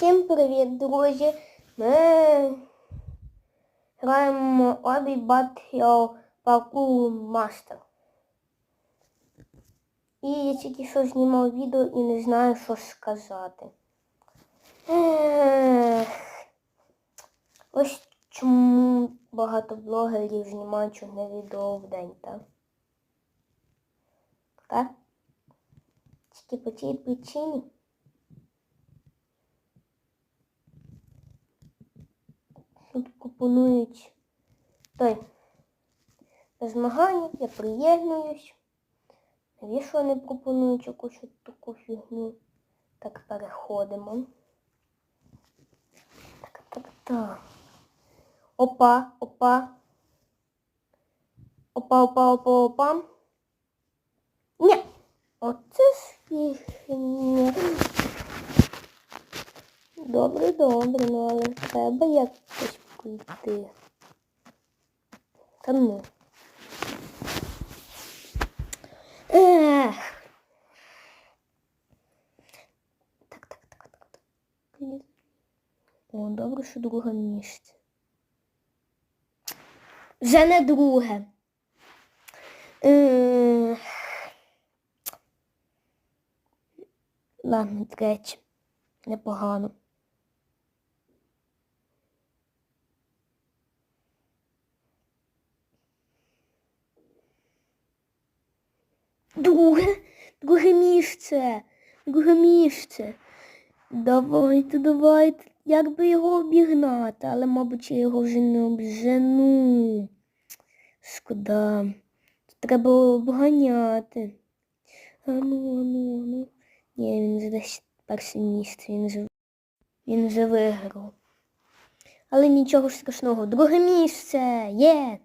Всім привіт, друзі! Ми граємо Обі Battle Parkour Master. І я тільки що знімав відео і не знаю, що сказати. Ех. Ось чому багато блогерів знімають одне відео в день, так? Так? Тільки по цій причині. Тут пропонують той змагання, я приєднуюсь. Навіщо вони пропонують якусь таку фігню? Так переходимо. Так, так, так. Опа, опа. Опа, опа, опа, опа. Ні. Оце фігня. Добре, добре, ну але треба якось пройти. Та ну. Ех. Так, так, так, так, так. О, добре, що друге місце. Вже не друге. Ех. Ладно, третє. Непогано. Друге, друге місце, друге місце. Давайте, давайте. Як би його обігнати, але, мабуть, я його вже не обжену. Шкода. Треба обганяти. Ану, ану, ану. Ні, він вже десь перше місце, він вже, він вже виграв. Але нічого страшного. Друге місце! Є!